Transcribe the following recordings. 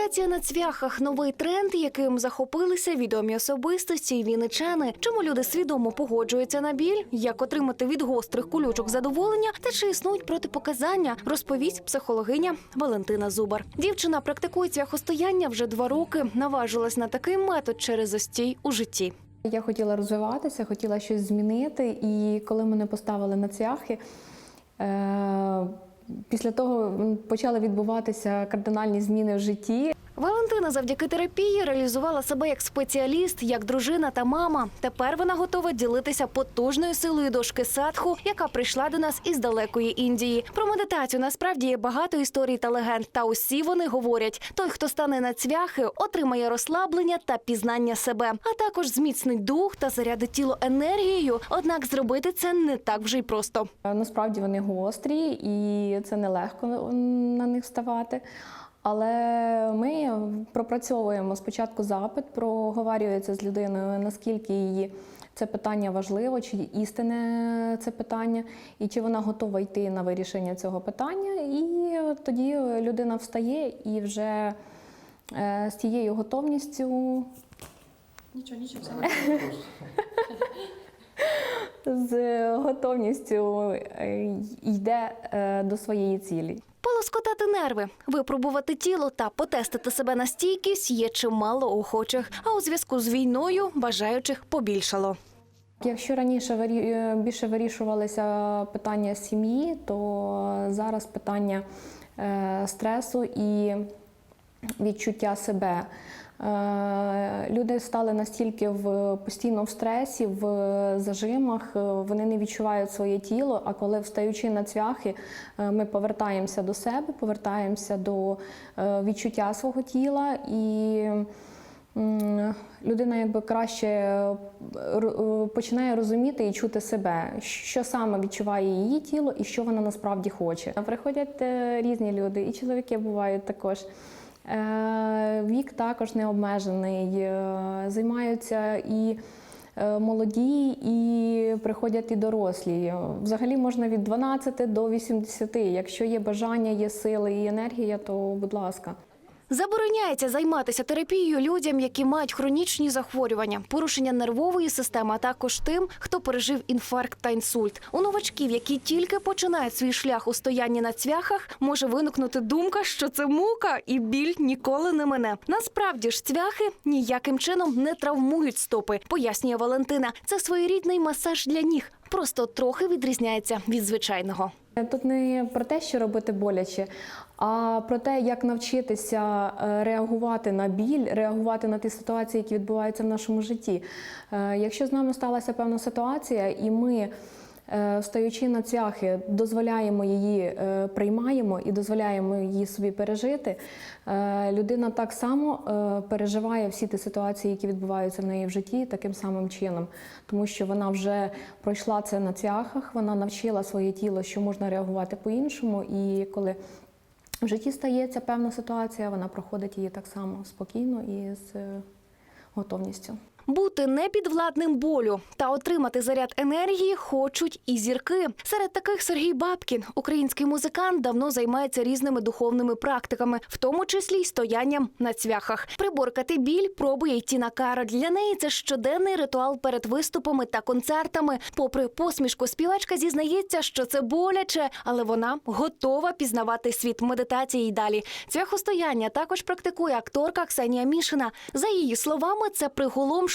Медитація на цвяхах новий тренд, яким захопилися відомі особистості і віничани. Чому люди свідомо погоджуються на біль, як отримати від гострих колючок задоволення та чи існують протипоказання, розповість психологиня Валентина Зубар. Дівчина практикує цвяхостояння вже два роки. Наважилась на такий метод через застій у житті. Я хотіла розвиватися, хотіла щось змінити, і коли мене поставили на цвяхи, е- після того почали відбуватися кардинальні зміни в житті. Валентина завдяки терапії реалізувала себе як спеціаліст, як дружина та мама. Тепер вона готова ділитися потужною силою дошки садху, яка прийшла до нас із далекої Індії. Про медитацію насправді є багато історій та легенд. Та усі вони говорять: той, хто стане на цвяхи, отримає розслаблення та пізнання себе, а також зміцнить дух та зарядить тіло енергією. Однак зробити це не так вже й просто. Насправді вони гострі, і це нелегко на них вставати. Але ми пропрацьовуємо спочатку запит, проговорюється з людиною, наскільки її це питання важливо, чи істинне це питання, і чи вона готова йти на вирішення цього питання. І тоді людина встає і вже е, з тією готовністю Нічого, нічого, все з готовністю е, йде е, до своєї цілі. Полоскотати нерви, випробувати тіло та потестити себе на стійкість є чимало охочих. А у зв'язку з війною бажаючих побільшало. Якщо раніше е, більше вирішувалися питання сім'ї, то зараз питання е, стресу і відчуття себе. Е, Люди стали настільки в постійно в стресі, в зажимах, е, вони не відчувають своє тіло. А коли встаючи на цвяхи, е, ми повертаємося до себе, повертаємося до відчуття свого тіла і. Людина якби краще починає розуміти і чути себе, що саме відчуває її тіло і що вона насправді хоче. Приходять різні люди, і чоловіки бувають також. Е, Вік також не обмежений, е, займаються і е, молоді, і приходять і дорослі. Взагалі можна від 12 до 80. Якщо є бажання, є сили і енергія, то будь ласка. Забороняється займатися терапією людям, які мають хронічні захворювання, порушення нервової системи, а також тим, хто пережив інфаркт та інсульт. У новачків, які тільки починають свій шлях у стоянні на цвяхах, може виникнути думка, що це мука і біль ніколи не мине. Насправді ж цвяхи ніяким чином не травмують стопи, пояснює Валентина. Це своєрідний масаж для ніг, просто трохи відрізняється від звичайного. Тут не про те, що робити боляче, а про те, як навчитися е, реагувати на біль, реагувати на ті ситуації, які відбуваються в нашому житті. Е, Якщо з нами сталася певна ситуація, і ми, е, встаючи на цвяхи, дозволяємо її, е, приймаємо і дозволяємо її собі пережити, е, людина так само е, переживає всі ті ситуації, які відбуваються в неї в житті, таким самим чином, тому що вона вже пройшла це на цвяхах, вона навчила своє тіло, що можна реагувати по-іншому, і коли в житті стається певна ситуація, вона проходить її так само спокійно і з е, готовністю. Бути непідвладним болю та отримати заряд енергії хочуть і зірки. Серед таких Сергій Бабкін, український музикант, давно займається різними духовними практиками, в тому числі й стоянням на цвяхах. Приборкати біль пробує й Тіна Кара. Для неї це щоденний ритуал перед виступами та концертами. Попри посмішку, співачка зізнається, що це боляче, але вона готова пізнавати світ медитації й далі. Цвяхостояння також практикує акторка Ксенія Мішина. За її словами, це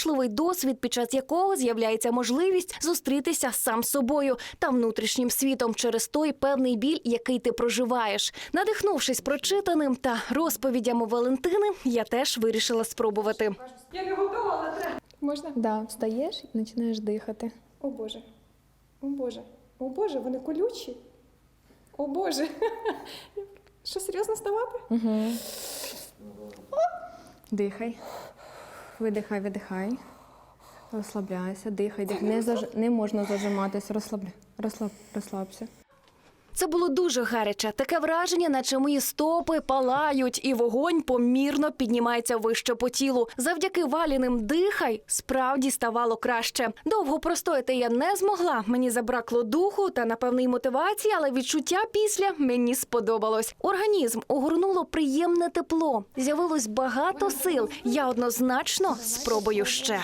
приголомшливий досвід, під час якого з'являється можливість зустрітися сам з собою та внутрішнім світом через той певний біль, який ти проживаєш. Надихнувшись прочитаним та розповідями Валентини, я теж вирішила спробувати. Я не готова, але треба. Можна? Да, встаєш і починаєш дихати. О Боже. О Боже. О Боже, вони колючі. О Боже. Що серйозно ставати? Угу. Дихай. Видихай, видихай. Розслабляйся, дихай, дихай. Не, заж... не можна зажиматись, розслаб... Розслаб... розслабся. Це було дуже гаряче. Таке враження, наче мої стопи палають, і вогонь помірно піднімається вище по тілу. Завдяки валіним дихай справді ставало краще. Довго простояти я не змогла. Мені забракло духу та напевно й мотивації, але відчуття після мені сподобалось. Організм огорнуло приємне тепло. З'явилось багато сил. Я однозначно спробую ще.